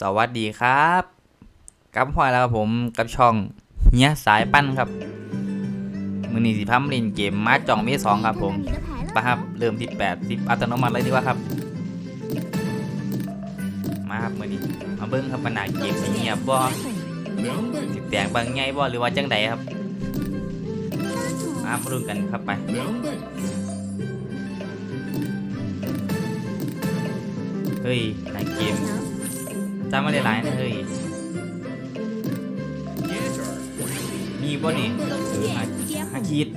สวัสดีครับกลับพอแล้วครับผมกับช่องเฮียสายปั้นครับ มือนีสิพัมล่นเกมมาจ่องเมสองครับผมไปครับเริ่มที่8 10อัตโนมัติเลยดีกว่าครับ มาครับมือนี้มาเบิ้งครับขนาดเกมสิเงียบบ่สิแตกบางไงบ่หรือว่าจังใดครับ มามาดูกันครับไปเฮ้ยในเกม จำไม่ได้หลายนะเฮ้ยมีบ่นี่อาคิด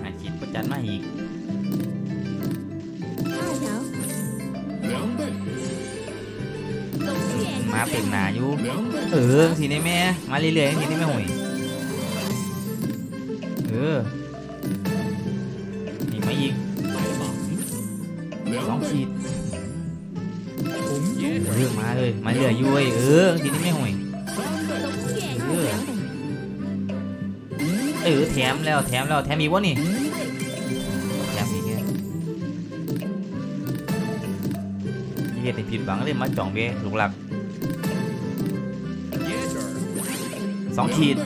หาคิดประจันมาอีกมาเป็นหนาอยู่ เออทีนี้แม่ มาเรื่อยๆทีนี้แม่ห่วยเออนี่มาอีกสองขีด เออมาเลยมาเรื่อยอยู่เว้ยเออทีนี้แม่ห่วยเออแถมแล้วแถมแล้วแถมอีกวะนี่แถมอีกเนี่ยเฮ็ดให้ผิดหวังเลยมาจ่องเบ้ลูกหลักสองขีด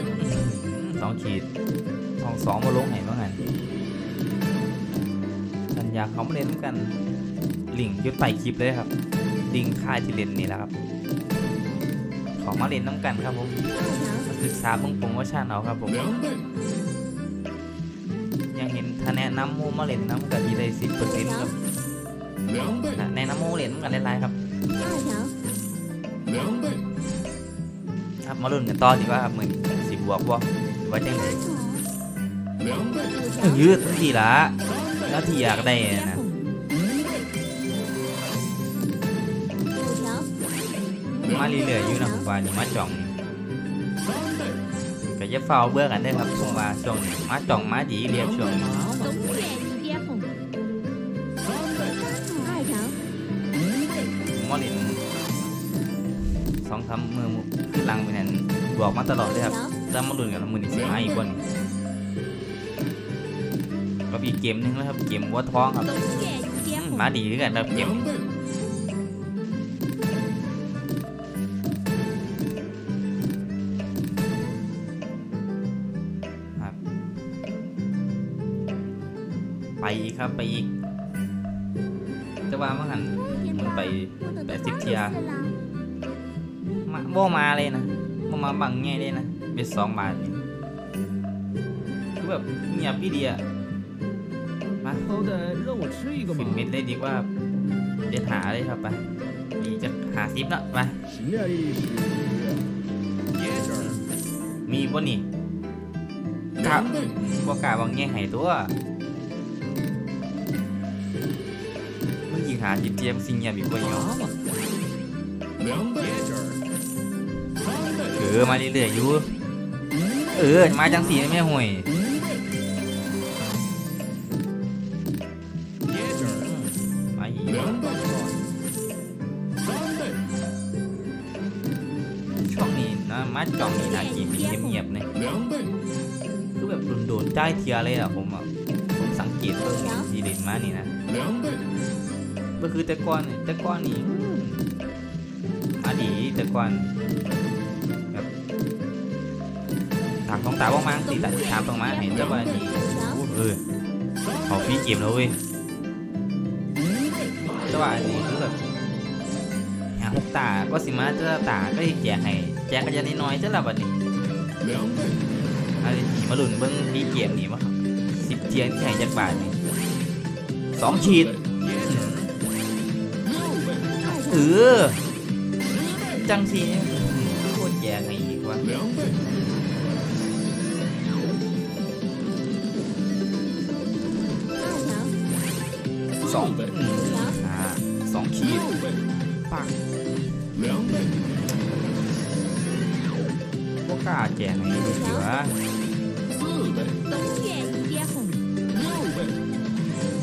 สองขีดสองสองมาลงไหนบ้างไงสัญญาเขามาเล่นกันลิงยุดไต่คลิปเลยครับ ลิงค่ายที่เล่นนี่แหละครับ ของมาเล่นน้ำกันครับผมศึกษาเบิ่งโปรโมชั่นเอาครับผม ยังเห็นถ้าแนะนำมูมาเล่นน้ำกันดีได้สิบเปอร์เซ็นต์ครับถ้าแนะนำมูเล่นน้ำกันหลายๆครับครับมาลุ้นกันต่อดีกว่าครับมือสิบวกบ่หรือว่าจังไดเออทีละแล้วที่อยากได้นะ มาเรื่อยๆอยู่นะผมว่านี่มาจ่องก็จะเฝ้าเบื่อกันได้ครับผมว่าช่วงนี้มาจ่องมาดีเรียบช่วงนี้มมาเล่นสองสามมือขึ้นลังไปนั่นบวกมาตลอดเลยครับจะมาลุ้นกันมือนี้สิมาอีกบ่นี่ก็อีกเกมนึงแล้วครับเกมวัวท้องครับมมาดีด้วยกันครับเกมนี้ อีกครับไปอีกจะว่าเมื่หันมันไปแปดสิบเทียมาว่มาเลยนะบ่มาบังง่ายเลยนะเบ็ดสองบาทคือแบบเงียบพี่เดียมาฟินเม็ดได้ดีกว่าเด็ดหาเลยครับไปมีจะหาซิปละไปมีบ่นี่กะบ่กกะบังแง่ไห้ตัว หรียมซิงเงียมอีกไปยอมถือมาเรื่อยๆอยู่เออมาจังสีไม่ห่วยช่องนี้นะมัดจ่องนี้นะกีบีเงียบๆเนี่ยคือแบบโดนๆได้เทียเลยอะผมอะสังเกตเพิ่มดีเด่นมากนี่นะ มันคือตะก่อนตะก่อนนี่อดีตะก่อนแบบทางของตาบ้างมั้งตีตาถามตรงมาเห็นแล้วว่านี่เออขอพี่เกมแล้วเว้ยแต่ว่าอนนี่คือแบบหาหกตาก็สิมาเจ้าตาก็ที่แจกให้แจกกระจายน้อยเจ้าละบัดนี้มาหลุนเบิ้งพี่เกมนี่มั้สิบเทียนที่ให้จากบาทนี่สองฉีด เออ จังสีโคตรแย่ไงอีกวะสองอ่สองขีดปังพวกก้าแจกไงดีวะ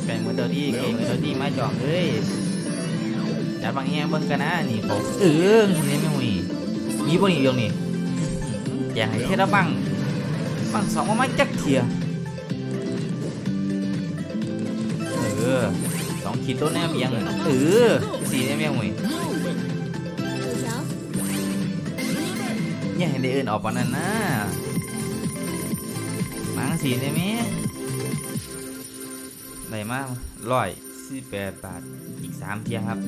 แบ่งมาเตอรี่เก่งมาเตอรี่ไมาจอมเลย จัดบางแง่เบิ่งกันนะนี่ผมเออนี่ไม่มีมีบ่นี่เดียวนี่แจกให้เทระบังบังสองมาไม่จักเทียเออสองขีดต้นแนมยังเออสี่แนมยังเว้ย六倍。อย่าให้ได้เอินออกปานนั้นนะมังสีได้ไหมได้มากร้อยสี่แปดบาทอีกสามเทียครับ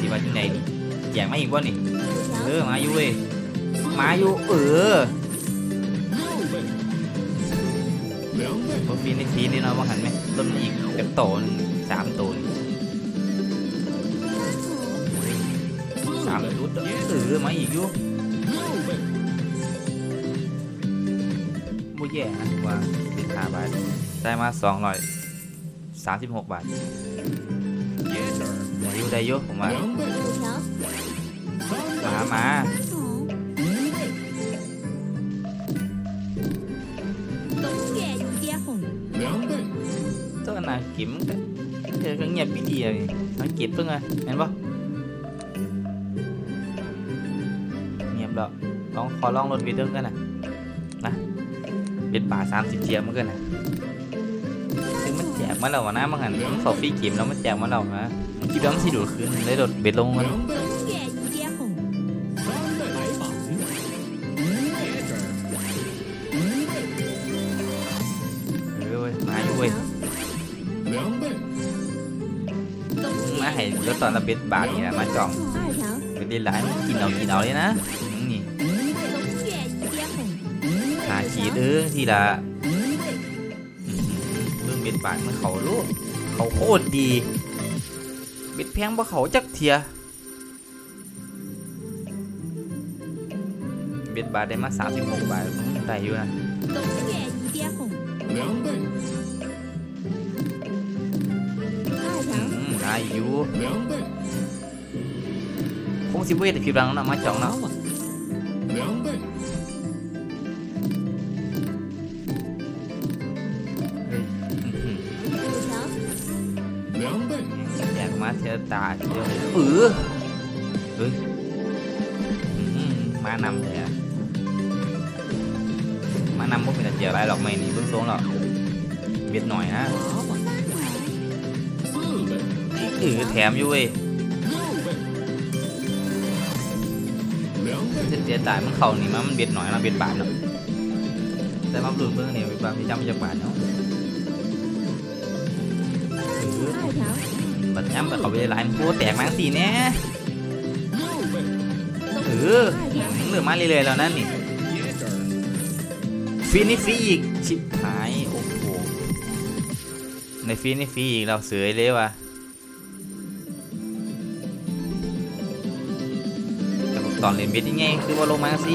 สิว่าจังไดนี่แจกมาอีกบ่นนี่เออมาอยู่เว้ยมาอยู่เออพอฟีนี่ทีนี่เนาะว่าหันไหมต้นอีกกับโตนสามตัวสามชุดเออมาอีกอยู่โมแย่นะว่าสิบห้าบาทได้มาสองร้อยสามสิบหกบาท yes. ได้ยูได้อยู่ผมว่ามามาตัวน่ะกิมเธอก็เงียบพี่เดียวมันก็บเพิ่งไงเห็นปะเงียบแล้วลองขอลองรถวีดเดิมกันนะนะเป็นป่าสามสิบเทียมมันกันนะคือมันแจกมาแล้วนะมันหันมันสอบฟี่กิมแล้วมันแจกมาแล้วนะ 부담스러워 그 내려 멜롱은 มาให้รถตอนเราเบ็ดบาทนี่นะมาจ่องเป็ด้หลายกินเอากินเอาเลยนะนี่หาขีดเออทีละเพิ่งเบ็ดบาทมันเขารูปเขาโคตรดี บิดเพียงบ่เขาจักเทียบิดบาทได้มา 36 บาทได้อยู่นะได้อยู่คงสิบเวทคลิปหลังนะมาจองเนาะ เธอตายเดียวเออเฮ้ยมานําเลยอะมานําพวกมันจะเจียอะไรหรอกไม่หนีเบื้องสูงหรอกเบียดหน่อยฮะเออแถมอยู่เว้ยเสียตายมันเข่าหนีมามันเบียดหน่อยนะเบียดบาดเนาะแต่มาปลุกเบื้องเนี่ยไปบางที่จำไม่จักบาดเนาะ บัดแอมบัดเขาเวลายมันพูดแตกมั้งสิแน่ยเออเหลือมาเรื่อยๆแล้วนั่นนี่ฟีนี่ฟีอีกชิบหายโอ้โหในฟีนี่ฟีอีกเราเสือเลยวะตอนเล่นเบ็ดยังไงคือว่าลงมาสิ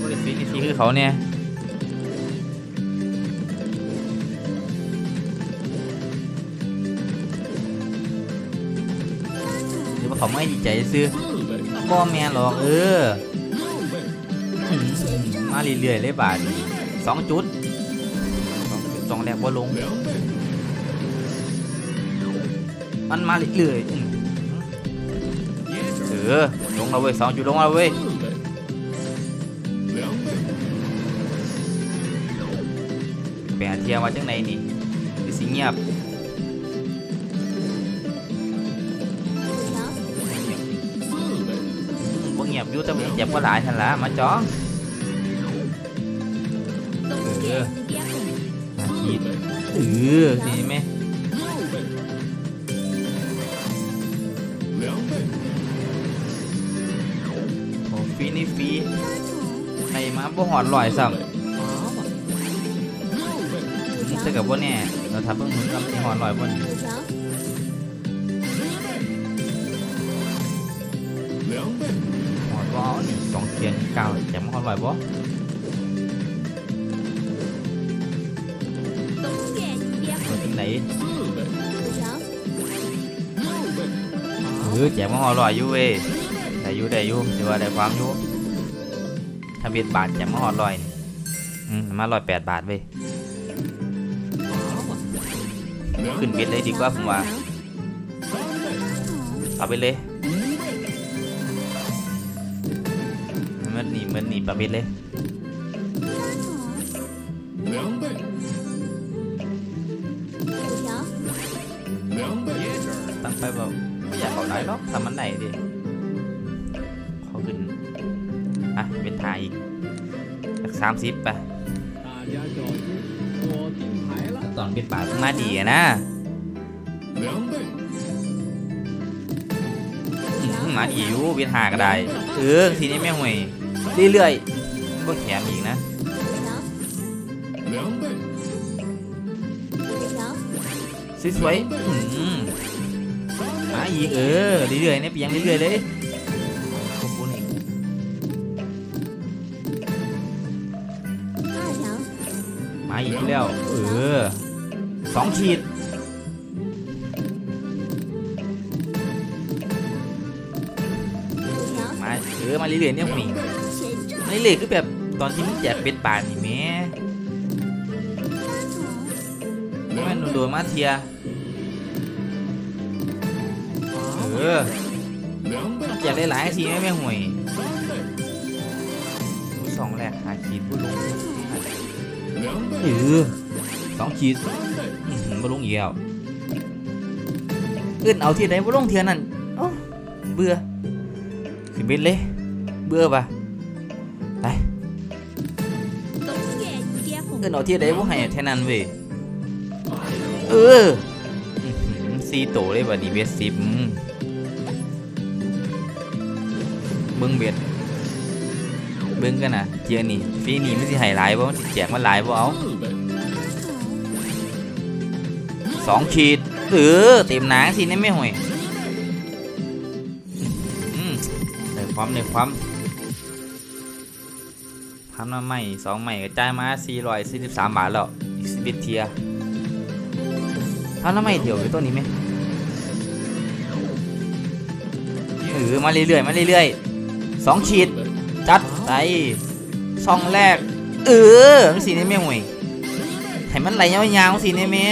บริฟีนี่ฟีคือเขาเนี่ย เขาไม่ดีใจซื้อบ่แม่หรอกเออ มาเรื่อยๆเลยบาทสองจุดสองแรกว่าลง มันมาเรื่อยๆเออลงเล้เว้ยสองจุดลงเล้วเว้ยแปดเทียมว่าจังไหนนี่สิเงียบ งียบอยู่แต่เจ็บก็หลายทันละมาจ้องเออมาขีดเออดีไหมโอ้ฟีนี่ฟีไอ้มาบ่หอดลอยซ้ำมึงจะกับว่าเนี่ยเราทำเพิ่งมึงทำที่หอดลอยบน两倍。 บ่สองเทียนเก่าแจมคอนไหวบอสหนเออแจมคอนลอยอยู่เว้ยได้อยู่ได้อยู่แต่ว่าได้ความอยู่ถ้เบียดบาทแจกมคอนลอยอืมมาลอยแปดบาทเว้ยขึ้นเบ็ดเลยดีกว่าผมว่าเอาไปเลย มันหนีมันหนีปะเบ็ดเลยตั้งไปแบบไม่อยากเขาไหนหรอกทำมันไหนดิเขาขึ้นอะเป็นทายอีกสักสามสิบไปตอนเป็นป่าขึ้นมาดีนะมาดีอยู่เป็นหากระไดเออทีนี้ไม่ห่วย เรื่อยๆ ก็แถมอีกนะสวยๆมาอีกเออเรื่อยๆเนี่ยเปียงเรื่อยๆเลยขอบคุอีมาอีกแล้วเออสองขีดมาเออมาเรื่อยๆเนี่ยผู้หญิง ให้เลยกคือแบบตอนที่มันแจกเป็ดป่านี่แม่แม่หนูโดนมาเทียเออแจากได้หลายทีแม่แม่ห่วยสองแหลกหาขีดพูดลงเออสองขีดมาลงเหี้ยวเอื้นเอาที่ไหนมาลงเทียนั่นเบื่อขึ้เป็ดเลย เบื่อปะ เอื้นเอาที่ใดบ่ให้เท่านั้นเว้ยเอออื้อหือสี่โตเลยบัดนี้เบ็ดสิบเบิ่งเบ็ดเบิ่งกันนะเทียนี่ฟีนี่มันสิให้หลายบ่มันสิแจกมันหลายบ่เอา，สองขีดเออเต็มหนาสินี่ไม่ห่วยในความในความ พันมาใหม่สองใหม่กระจายมาสี่ร้อยสี่สิบสามบาทแล้วอีกสิบเอ็ดเทียพันละไม่เดียวอยู่ตัวนี้ไหมเออมาเรื่อยๆมาเรื่อยๆสองขีดจัดไปซองแรก เออสีนี่ไม่ห่วยให้มันไหลยาวๆสินี่แม่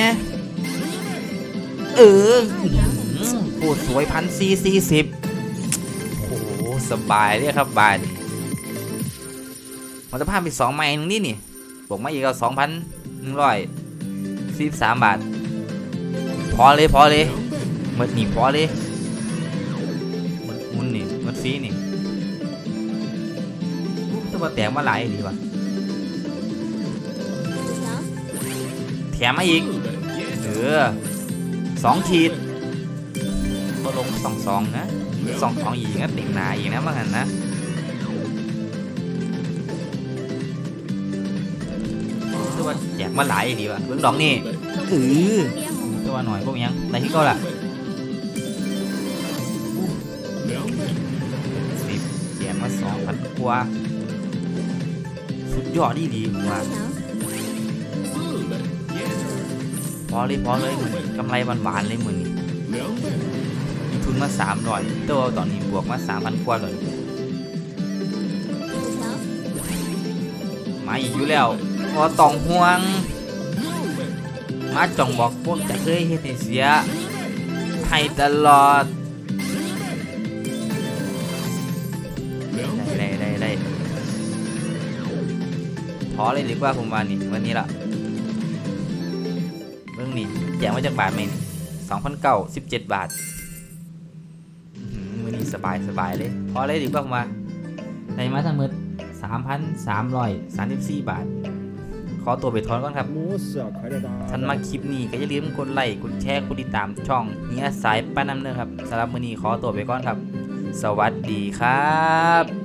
เอออืมโคตรสวยพันสี่สี่สิบโอ้สบายเลยครับบายนี่ มันจะพาไปสองไม้นึงนี่นี่บวกมาอีกก็สองพันหนึ่งร้อยสิบสามบาท พอเลยพอเลยมันหนีพอเลยมุนนี่มันฟรีนี่ตัวแตกมาหลายดีวะแถมมาอีกเออสองขีดมาลงสองสองนะสองสองอีกนะติ่งนาอีกนะมั้งนะือว่าแจกมาหลายดีว่ะเบื้องดองนี่อือตัวหน่อยพวกยังไหนที่ก็ล่ะแจกมาสองพันกว่าสุดยอดดีดีว่าพอเลยพอเลยเหมือนกำไรหวานๆเลยเหมือนทุนมาสามร้อยตัวตอนนี้บวกมาสามพันกว่าเลยมาอีกอยู่แล้ว พอต้องห่วง มาจ้องบอกพวกจะเคยเฮ็ดเสีย ให้ตลอด ได้ได้ได้ได้พอเลยดีกว่าผมวันนี้วันนี้ละเรื่องนี้แจกมาจากบาทไหมสองพันเก้าสิบเจ็ดบาทวันนี้สบายสบายเลย พอเลยดีกว่าผมวันได้มาทั้งหมดบสี่บาท ขอตัวไปถอนก่อนครับท่านมาคลิปนี้ก็อย่าลืมกดไลค์กดแชร์กดติดตามช่องเนี้ยสายป้าน้ำเนื้อครับสำหรับมือนี้ขอตัวไปก่อนครับ สวัสดีครับ